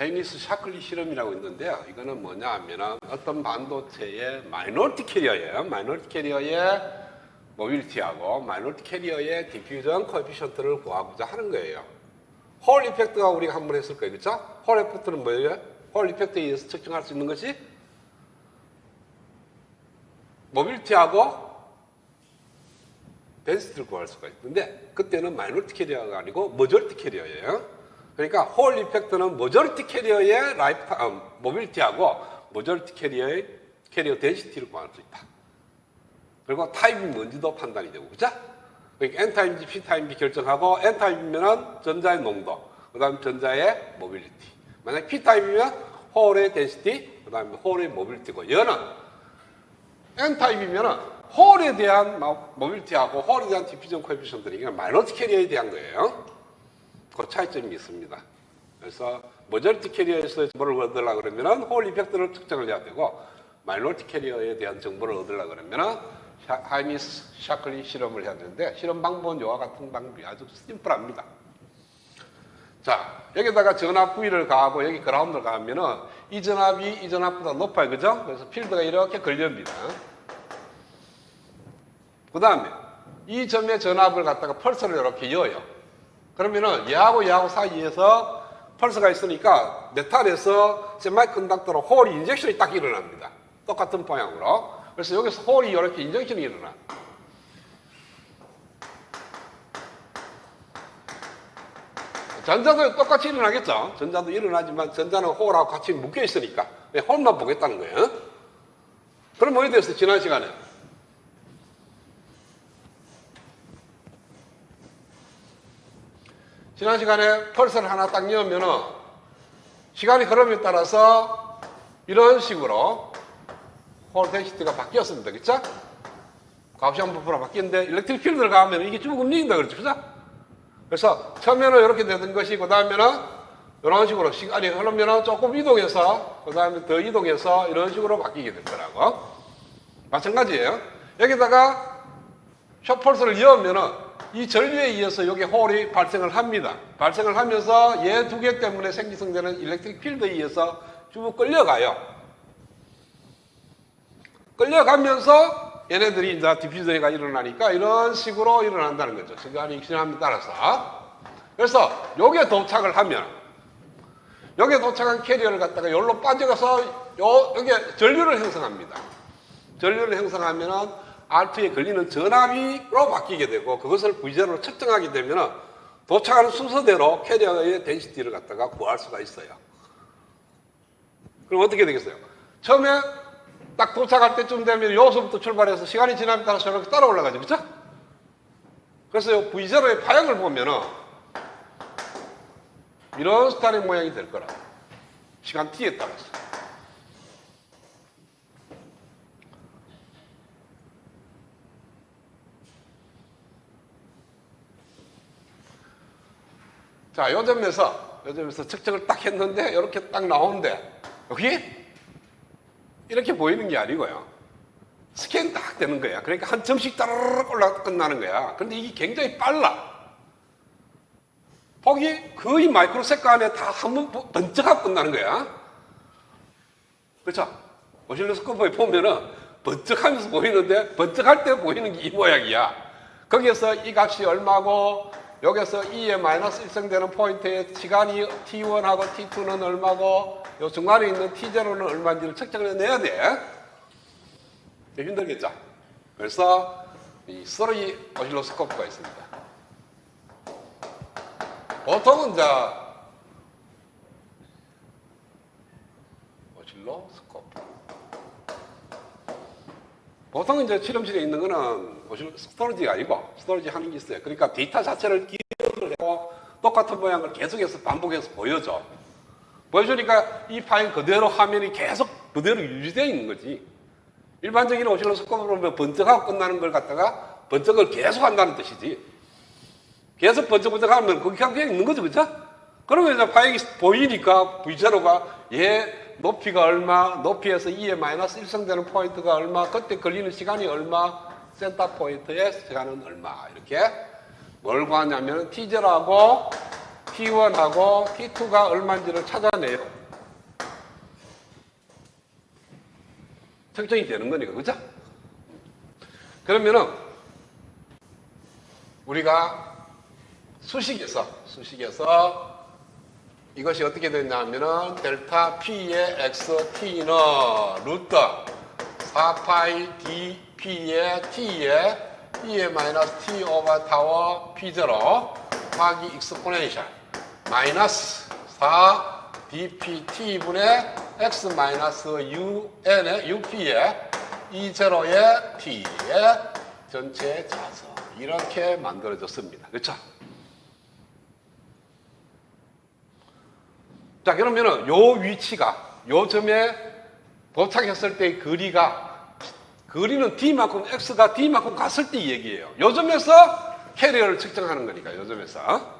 헤이니스 샤클리 실험이라고 있는데요. 이거는 뭐냐 하면은 어떤 반도체의 마이너리티 캐리어예요. 마이너리티 캐리어의 모빌리티하고 마이너리티 캐리어의 디퓨전 코에피션트를 구하고자 하는 거예요. 홀 이펙트가 우리가 한 번 했을 거예요. 그렇죠? 홀 이펙트는 뭐예요? 홀 이펙트에 의해서 측정할 수 있는 것이 모빌리티하고 덴시티를 구할 수가 있는데 그때는 마이너리티 캐리어가 아니고 머저리티 캐리어예요. 그러니까 홀 이펙트는 머저리티 캐리어의 라이프 어, 모빌리티하고 머저리티 캐리어의 캐리어 덴시티를 구할 수 있다. 그리고 타입이 뭔지도 판단이 되고 그죠? 그러니까 n 타임인지 p 타임인지 결정하고 n 타임이면은 전자의 농도, 그다음 전자의 모빌리티. 만약 p 타임이면 홀의 덴시티, 그다음에 홀의 모빌리티고 얘는 n 타입이면은 홀에 대한 마- 모빌리티하고 홀에 대한 디퓨전 코에피션트는 이게 마이너스 캐리어에 대한 거예요. 그 차이점이 있습니다. 그래서 머저리티 캐리어에서 정보를 얻으려고 그러면은 홀 이펙트를 측정을 해야 되고 마이너리티 캐리어에 대한 정보를 얻으려고 그러면은 샤- 하이미스 샤클리 실험을 해야 되는데 실험 방법은 이와 같은 방법이 아주 심플합니다. 자, 여기다가 전압 V를 가하고 여기 그라운드를 가하면은 이 전압이 이 전압보다 높아요. 그죠? 그래서 필드가 이렇게 걸립니다. 그 다음에 이 점의 전압을 갖다가 펄스를 이렇게 이어요. 그러면은 얘하고 얘하고 사이에서 펄스가 있으니까 메탈에서 세마이컨덕터로 홀이 인젝션이 딱 일어납니다. 똑같은 방향으로. 그래서 여기서 홀이 이렇게 인젝션이 일어나. 전자도 똑같이 일어나겠죠. 전자도 일어나지만 전자는 홀하고 같이 묶여 있으니까 네, 홀만 보겠다는 거예요. 그럼 뭐에 대해서 지난 시간에 지난 시간에 펄스를 하나 딱 넣으면은 시간이 흐름에 따라서 이런 식으로 홀 덴시티가 바뀌었습니다. 그쵸? 가우시안 부프로 바뀌었는데 일렉트릭 필드를 가면 이게 쭉 움직인다 그랬죠. 그죠? 그래서 처음에는 이렇게 되던 것이 그 다음에는 이런 식으로 시간이 흐르면 조금 이동해서 그 다음에 더 이동해서 이런 식으로 바뀌게 될 거라고. 마찬가지예요. 여기다가 숏펄스를 이으면은 이 전류에 의해서 여기 홀이 발생을 합니다. 발생을 하면서 얘 두 개 때문에 생성되는 일렉트릭 필드에 의해서 쭉 끌려가요. 끌려가면서 얘네들이 이제 디퓨저가 일어나니까 이런 식으로 일어난다는 거죠. 시간이 지남에 따라서. 그래서 여기에 도착을 하면 여기에 도착한 캐리어를 갖다가 여기로 빠져가서 요, 여기에 전류를 형성합니다. 전류를 형성하면은 R2에 걸리는 전압이로 바뀌게 되고 그것을 V제로 측정하게 되면 도착하는 순서대로 캐리어의 덴시티를 갖다가 구할 수가 있어요. 그럼 어떻게 되겠어요? 처음에 딱 도착할 때쯤 되면 여기서부터 출발해서 시간이 지남에 따라서 이렇게 따라 올라가죠. 그죠? 그래서 이 V제로의 파형을 보면은 이런 스타일의 모양이 될 거라. 시간 t에 따라서. 자, 요 점에서, 요 점에서 측정을 딱 했는데, 이렇게 딱 나오는데, 여기? 이렇게 보이는 게 아니고요. 스캔 딱 되는 거야. 그러니까 한 점씩 따르르 올라 끝나는 거야. 근데 이게 굉장히 빨라. 폭이 거의 마이크로 세컨 안에 다 한 번 번쩍하고 끝나는 거야. 그렇죠? 오실로스코프에 보면은 번쩍 하면서 보이는데 번쩍 할 때 보이는 게 이 모양이야. 거기에서 이 값이 얼마고 여기서 E에 마이너스 1성되는 포인트의 시간이 T1하고 T2는 얼마고 요 중간에 있는 T0는 얼마인지를 측정을 해내야 돼. 힘들겠죠? 그래서 이 쓰리 오실로스코프가 있습니다. 보통은 이제 오실로스코프. 보통 이제 실험실에 있는 거는 오실 스토리지가 아니고 스토리지 하는 게 있어요. 그러니까 데이터 자체를 똑같은 모양을 계속해서 반복해서 보여줘. 보여주니까 이 파일 그대로 화면이 계속 그대로 유지되어 있는 거지. 일반적인 오실로스코프로 보면 번쩍하고 끝나는 걸 갖다가 번쩍을 계속 한다는 뜻이지. 계속 번쩍번쩍 하면 거기 그냥 있는 거죠, 그죠? 그러면 이제 파형이 보이니까 V제로가 얘 높이가 얼마, 높이에서 2에 마이너스 1성되는 포인트가 얼마, 그때 걸리는 시간이 얼마, 센터 포인트의 시간은 얼마 이렇게 뭘 구하냐면 T0하고 T1하고 T2가 얼마인지를 찾아내요. 측정이 되는 거니까, 그죠? 그러면은, 우리가 수식에서, 수식에서 이것이 어떻게 됐냐면은 델타 P의 XT는 루트 4파이 DP의 T의 E의 마이너스 T 오버 타워 P0 더하기 익스포넨셜 마이너스 4 DPT분의 X 마이너스 UN의 UP의 E0의 T의 전체 자석 이렇게 만들어졌습니다. 그렇죠? 자 그러면은 요 위치가 요 점에 도착했을 때의 거리가 거리는 D만큼 X가 D만큼 갔을 때이 얘기예요. 요 점에서 캐리어를 측정하는 거니까 요 점에서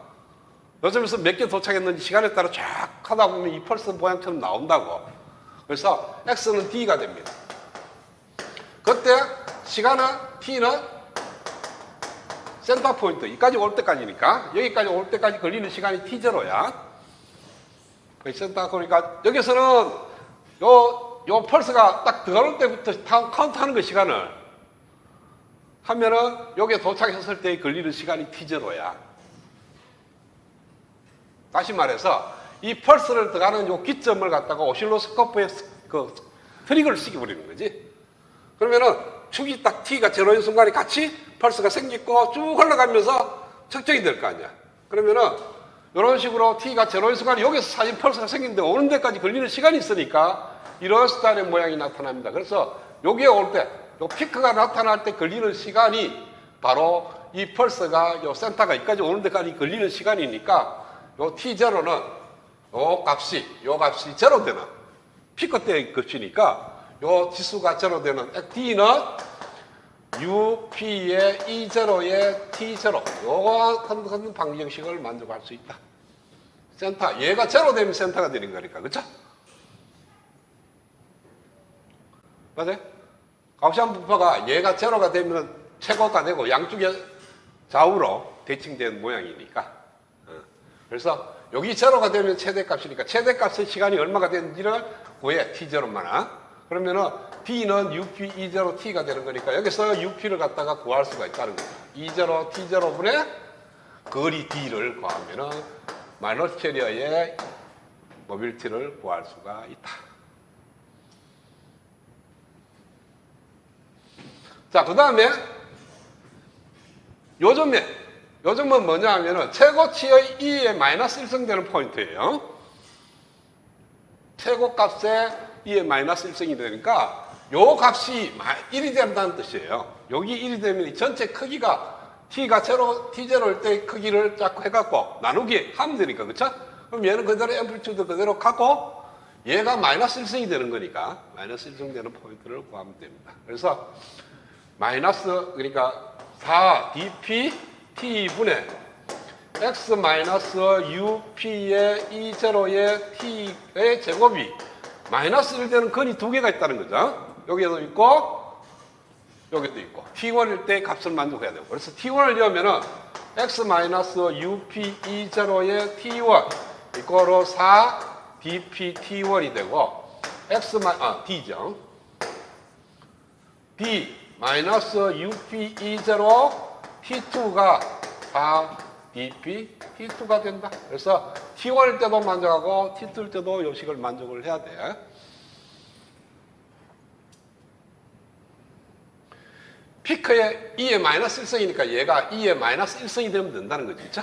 요 점에서 몇 개 도착했는지 시간에 따라 쫙 하다 보면 이 펄스 모양처럼 나온다고. 그래서 X는 D가 됩니다. 그때 시간은 T는 센터 포인트 여기까지 올 때까지니까 여기까지 올 때까지 걸리는 시간이 T0야. 센터 그러니까 여기서는 요, 요 펄스가 딱 들어올 때부터 타- 카운트 하는 그 시간을 하면은 여기에 도착했을 때 걸리는 시간이 T0야. 다시 말해서 이 펄스를 들어가는 요 기점을 갖다가 오실로스코프에 스- 그 트릭을 시켜버리는 거지. 그러면은 축이 딱 T가 제로인 순간에 같이 펄스가 생기고 쭉 흘러가면서 측정이 될 거 아니야. 그러면은 이런 식으로 T가 제로인 순간에 여기서 사진 펄스가 생기는데 오는 데까지 걸리는 시간이 있으니까 이런 스타일의 모양이 나타납니다. 그래서 여기에 올 때, 요 피크가 나타날 때 걸리는 시간이 바로 이 펄스가 요 센터가 여기까지 오는 데까지 걸리는 시간이니까 요 T0는 요 값이, 요 값이 제로 되는 피크 때의 값이니까 요 지수가 제로 되는 D는 UP의 E0의 T0 요거 같은 방정식을 만족할 수 있다. 센터 얘가 제로 되면 센터가 되는 거니까 그렇죠? 맞아요? 가우시안 분포가 얘가 제로가 되면 최고가 되고 양쪽에 좌우로 대칭된 모양이니까 어. 그래서 여기 제로가 되면 최대값이니까 최대값의 시간이 얼마가 되는지를 구해 T0만아 그러면은 D는 UP E0 T가 되는 거니까 여기서 UP를 갖다가 구할 수가 있다는 거죠 E0 T0 분의 거리 D를 구하면은 마이너스 캐리어의 모빌티를 구할 수가 있다 자, 그 다음에 요점에, 요점은 뭐냐 하면은 최고치의 E에 마이너스 1승되는 포인트예요. 최고값에 E에 마이너스 1승이 되니까 요 값이 1이 된다는 뜻이에요. 여기 1이 되면 이 전체 크기가 T가 제로, T0일 때 크기를 자꾸 해갖고 나누기 하면 되니까, 그쵸? 그럼 얘는 그대로 앰플리튜드 그대로 갖고 얘가 마이너스 1승이 되는 거니까 마이너스 1승 되는 포인트를 구하면 됩니다. 그래서 마이너스 그러니까 4 dp t분의 x 마이너스 up의 e0의 t의 제곱이 마이너스 1 되는 근이 두 개가 있다는 거죠. 여기에도 있고 여기도 있고 t1일 때 값을 만족해야 되고 그래서 t1을 넣으면은 x 마이너스 up e0의 t1 이거로 4 dp t1이 되고 x 마 아, d죠. d 마이너스 UP20 T2가 4 DP T2가 된다. 그래서 T1일 때도 만족하고 T2일 때도 요식을 만족을 해야 돼. 피크에 E의 마이너스 1승이니까 얘가 E의 마이너스 1승이 되면 된다는 거지. 진짜?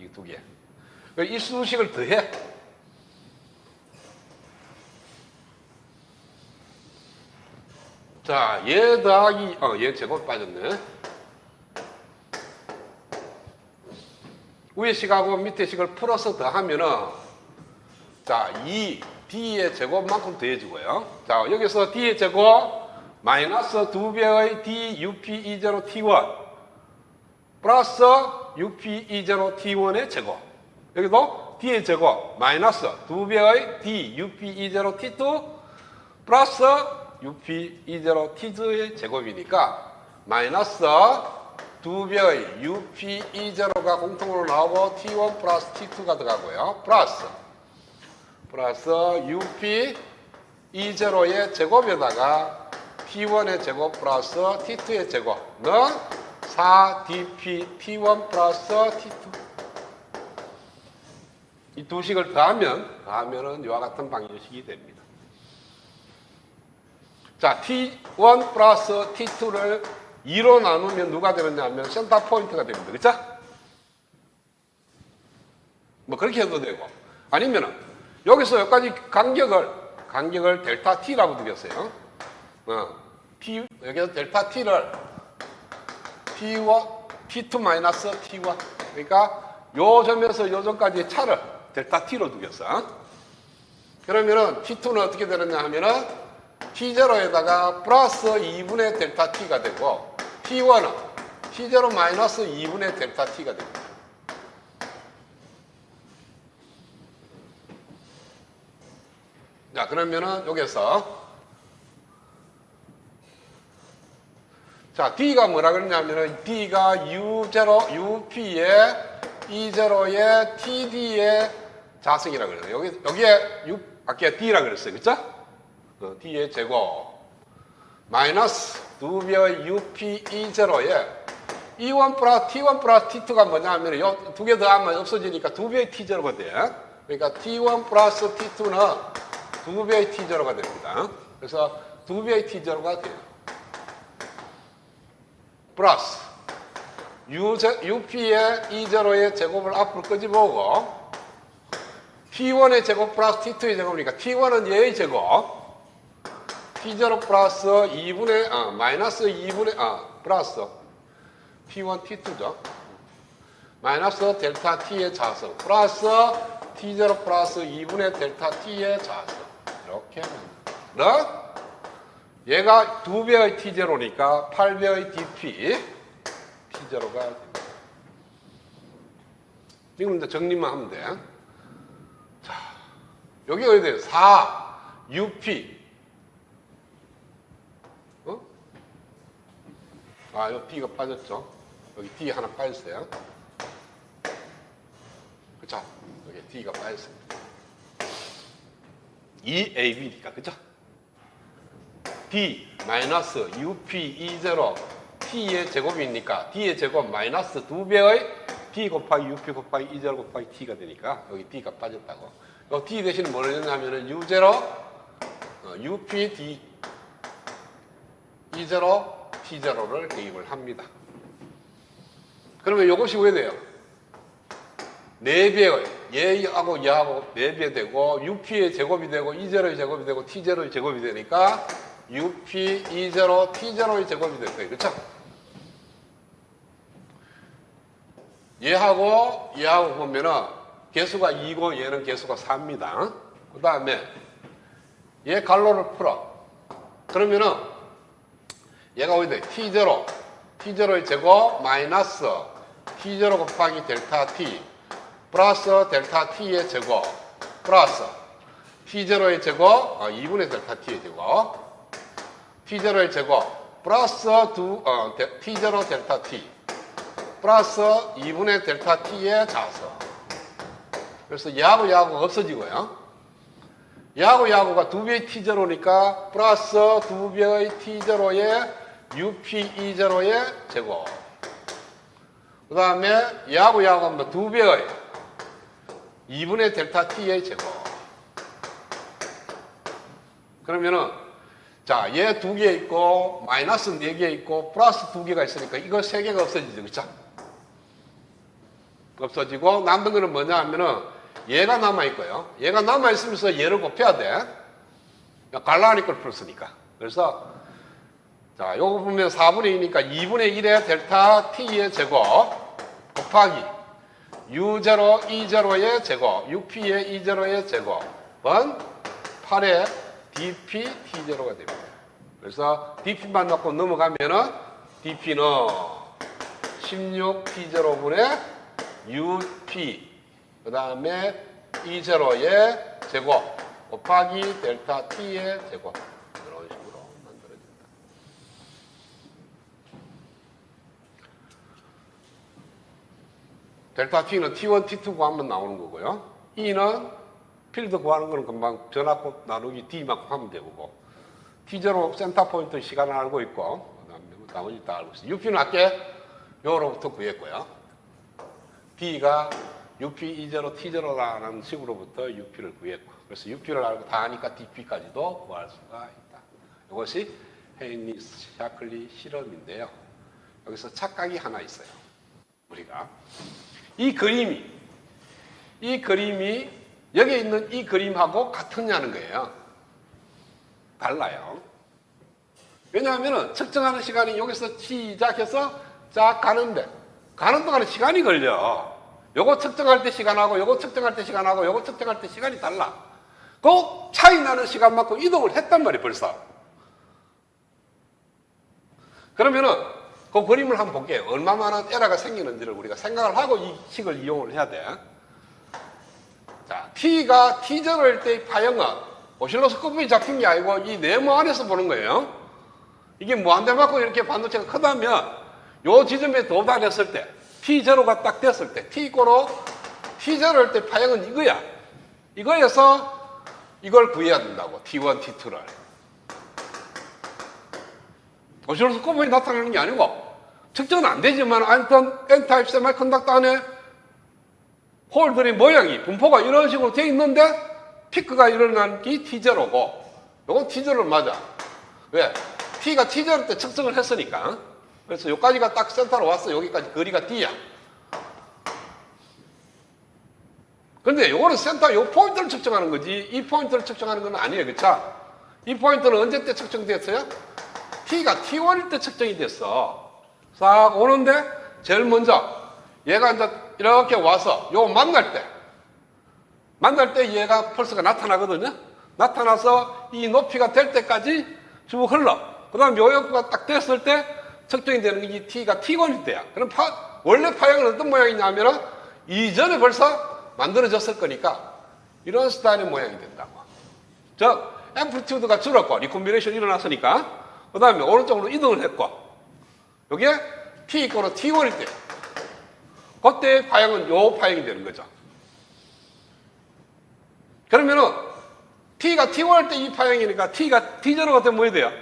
이 두 개. 이 수식을 더해. 자, 얘 더하기, 어, 얘 제곱 빠졌네. 위에 식하고 밑에 식을 풀어서 더하면은, 자, 2, D의 제곱만큼 더해주고요. 자, 여기서 D의 제곱, 마이너스 2배의 D, UP, E0, T1, 플러스 UP, E0, T1의 제곱. 여기도 D의 제곱, 마이너스 2배의 D, UP, E0, T2, 플러스 UP E0 T의 제곱이니까 마이너스 두 배의 UP E0가 공통으로 나오고 T1 플러스 T2가 들어가고요. 플러스 플러스 UP E0의 제곱에다가 T1의 제곱 플러스 T2의 제곱은 4DP T1 플러스 T2 이 두 식을 더하면 더하면은 이와 같은 방정식이 됩니다. 자, T1 플러스 T2를 2로 나누면 누가 되느냐 하면 센터 포인트가 됩니다. 그쵸? 뭐 그렇게 해도 되고 아니면은 여기서 여기까지 간격을 간격을 델타 T라고 두겠어요. 어, T 여기서 델타 T를 T1 T2 마이너스 T1 그러니까 요 점에서 요 점까지의 차를 델타 T로 두겠어. 그러면은 T2는 어떻게 되느냐 하면은 T0에다가 플러스 2분의 델타 T가 되고 T1은 T0 마이너스 2분의 델타 T가 됩니다. 자, 그러면은 여기서 자, D가 뭐라 그러냐면은 D가 U0, UP의 E0의 TD의 자승이라 그래요. 여기 여기에 U 아까 D라 그랬어요. 그죠? 어, D의 제곱 마이너스 두 배의 UP E0에 E1 플러스 T1 플러스 T2가 뭐냐 하면 두 개 더하면 없어지니까 두 배의 T0가 돼. 그러니까 T1 플러스 T2는 두 배의 T0가 됩니다. 그래서 두 배의 T0가 돼요. 플러스 UP의 E0의 제곱을 앞으로 끄집어오고 T1의 제곱 플러스 T2의 제곱이니까 T1은 얘의 제곱 P0 플러스 2분의 아 마이너스 2분의 아 플러스 P1 T2죠. 마이너스 델타 T의 자석 플러스 T0 플러스 2분의 델타 T의 자석 이렇게 합니다. 네? 얘가 2배의 T0니까 8배의 DP T0가 됩니다. 지금 이제 정리만 하면 돼. 자, 여기 어디 돼요? 4, 6P, 아, 여기 D가 빠졌죠. 여기 D 하나 빠졌어요. 그쵸? 여기 D가 빠졌습니다. 2AB니까, 그쵸? D 마이너스 UP E0 T의 제곱이니까 D의 제곱 마이너스 두 배의 D 곱하기 UP 곱하기 E0 곱하기 T가 되니까 여기 D가 빠졌다고. 요 D 대신 뭐를 했냐면은 U0 어, UP D E0 T0를 대입을 합니다. 그러면 이것이 왜 돼요? 4배의 얘하고 얘하고 4배 되고 UP의 제곱이 되고 E0의 제곱이 되고 T0의 제곱이 되니까 UP E0 T0의 제곱이 될 거예요. 그렇죠? 얘하고 얘하고 보면은 개수가 2고 얘는 개수가 4입니다. 그 다음에 얘 갈로를 풀어. 그러면은 얘가 어디 돼? T0 T0의 제곱 마이너스 T0 곱하기 델타 T 플러스 델타 T의 제곱 플러스 T0의 제곱 어, 2분의 델타 T의 제곱 T0의 제곱 플러스 두, 어, 데, T0 델타 T 플러스 2분의 델타 T의 자수. 그래서 얘하고 얘하고 없어지고요. 얘하고 얘하고가 두 배의 T0니까 플러스 두 배의 T0의 UP2제로의 제곱 그 다음에 얘하고 얘하고 하면 두 배의 2분의 델타 T의 제곱 그러면은 자, 얘 두 개 있고, 마이너스 네 개 있고, 플러스 두 개가 있으니까 이거 세 개가 없어지죠. 그쵸? 없어지고, 남는 거는 뭐냐 하면은 얘가 남아있고요. 얘가 남아있으면서 얘를 곱해야 돼. 갈라니까 풀었으니까. 그래서, 자, 요거 보면 4분의 2니까 2분의 1의 델타 t의 제곱 곱하기 u0, e0의 제곱, up의 e0의 제곱은 8의 dp t0가 됩니다. 그래서 dp만 넣고 넘어가면은 dp는 16 t0분의 up 그 다음에 e0의 제곱 곱하기 델타 t의 제곱 이런 식으로 만들어집니다. 델타 T는 T1, T2 구하면 나오는 거고요. E는 필드 구하는 거는 금방 전압곱 나누기 D만큼 하면 되고 T0 센터 포인트 시간을 알고 있고 그다음에 나머지 다 알고 있어요. UP는 할게 요로부터 구했고요. D가 UP E0, T0라는 식으로부터 UP를 구했고 그래서 UP를 알고 다 하니까 DP까지도 구할 수가 있다. 이것이 헤인리 샤클리 실험인데요. 여기서 착각이 하나 있어요. 우리가 이 그림이 이 그림이 여기 있는 이 그림하고 같으냐는 거예요. 달라요. 왜냐하면 측정하는 시간이 여기서 시작해서 쫙 가는데 가는 동안에 시간이 걸려. 요거 측정할 때 시간하고 요거 측정할 때 시간하고 요거 측정할 때 시간이 달라. 그 차이 나는 시간만큼 이동을 했단 말이에요, 벌써. 그러면은 그 그림을 한번 볼게요. 얼마만한 에러가 생기는지를 우리가 생각을 하고 이 식을 이용을 해야 돼. 자, T가 T절일 때의 파형은 오실로스코프에 잡힌 게 아니고 이 네모 안에서 보는 거예요. 이게 무한대만큼 이렇게 반도체가 크다면 요 지점에 도달했을 때 T0가 딱 됐을 때 T-고로 T0일 때 파형은 이거야. 이거에서 이걸 구해야 된다고. T1, T2를. 오실로스코프에 나타나는 게 아니고 측정은 안 되지만 안턴 N타입 세마이컨덕터 안에 홀들의 모양이 분포가 이런 식으로 되어 있는데 피크가 일어난 게 T0고 요건 T0 맞아. 왜? T가 T0 때 측정을 했으니까. 그래서 여기까지가 딱 센터로 왔어. 여기까지 거리가 D야. 근데 요거는 센터 요 포인트를 측정하는 거지 이 포인트를 측정하는 건 아니에요. 그쵸? 이 포인트는 언제 때 측정됐어요? T가 T1일 때 측정이 됐어. 싹 오는데 제일 먼저 얘가 이제 이렇게 와서 요 만날 때 만날 때 얘가 펄스가 나타나거든요. 나타나서 이 높이가 될 때까지 쭉 흘러. 그 다음 요 옆가 딱 됐을 때 측정이 되는 게 T가 T1일 때야. 그럼 파, 원래 파형은 어떤 모양이냐면은 이전에 벌써 만들어졌을 거니까 이런 스타일의 모양이 된다고. 즉, 앰플리튜드가 줄었고, 리콤비네이션이 일어났으니까, 그 다음에 오른쪽으로 이동을 했고, 요게 T 이꼬로 T1일 때, 그때 파형은 요 파형이 되는 거죠. 그러면은 T가 T1일 때 이 파형이니까 T가 T0가 되면 뭐 해야 돼요?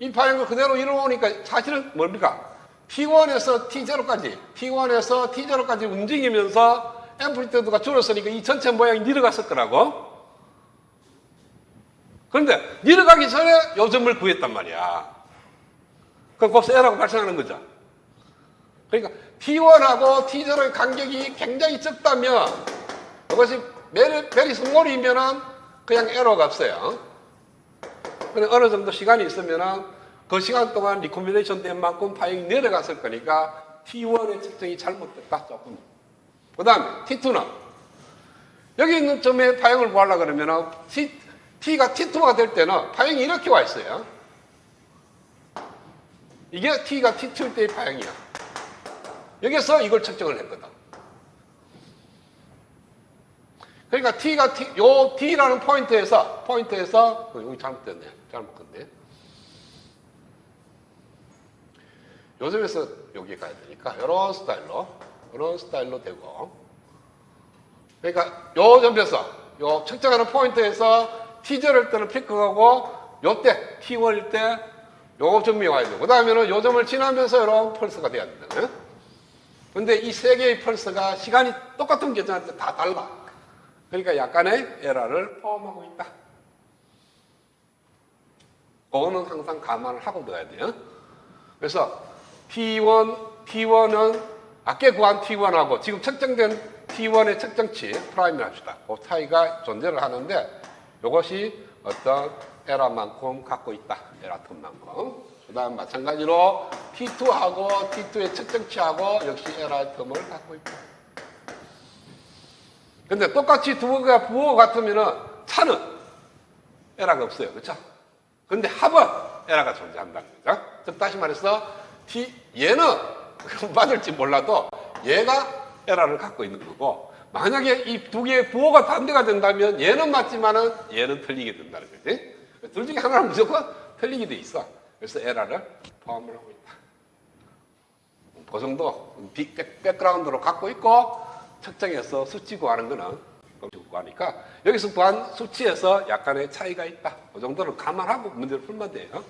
이 파형을 그대로 이루어오니까 사실은 뭡니까? T1에서 T0까지, T1에서 T0까지 움직이면서 앰플리튜드가 줄었으니까 이 전체 모양이 내려갔을 거라고. 그런데 내려가기 전에 요점을 구했단 말이야. 그럼 거기서 L하고 발생하는 거죠. 그러니까 T1하고 T0의 간격이 굉장히 적다면 이것이 메리, 메리 성골이면은 그냥 에러가 없어요. 근데 어느 정도 시간이 있으면은 그 시간 동안 리콤비네이션 된 만큼 파형이 내려갔을 거니까 T1의 측정이 잘못됐다 조금. 그 다음에 T2는 여기 있는 점에 파형을 구하려고 그러면은 T, T가 T2가 될 때는 파형이 이렇게 와 있어요. 이게 T가 T2일 때의 파형이야. 여기서 이걸 측정을 했거든. 그러니까 T가 T, 요 T라는 포인트에서, 포인트에서, 어, 여기 잘못됐네. 잘못 건데. 요즘에서 여기 가야 되니까, 이런 스타일로, 이런 스타일로 되고. 그러니까 요 점에서, 요 측정하는 포인트에서 T0일 때는 피크하고, 요때, T1일 때, 요 점이 와야 되고, 그 다음에는 요 점을 지나면서 이런 펄스가 돼야 된다. 근데 이 세 개의 펄스가 시간이 똑같은 계정한테 다 달라. 그러니까 약간의 에러를 포함하고 있다. 그거는 항상 감안을 하고 넣어야 돼요. 그래서 T1, T1은 아까 구한 T1하고 지금 측정된 T1의 측정치 프라임을 합시다. 그 차이가 존재를 하는데 이것이 어떤 에러만큼 갖고 있다. 에러텀만큼. 그 다음 마찬가지로 T2하고 T2의 측정치하고 역시 에러의 텀을 갖고 있다. 근데 똑같이 두 개가 부호가 같으면은 차는 에러가 없어요. 그렇죠? 근데 합은 에러가 존재한다는 거죠. 즉 다시 말해서 T 얘는 맞을지 몰라도 얘가 에러를 갖고 있는 거고 만약에 이 두 개의 부호가 반대가 된다면 얘는 맞지만은 얘는 틀리게 된다는 거지. 둘 중에 하나는 무조건 틀리게 돼 있어. 그래서 에러를 포함을 하고 있다. 그 정도 백그라운드로 갖고 있고 측정해서 수치 구하는 거는 구하니까 여기서 구한 수치에서 약간의 차이가 있다. 그 정도는 감안하고 문제를 풀면 돼요.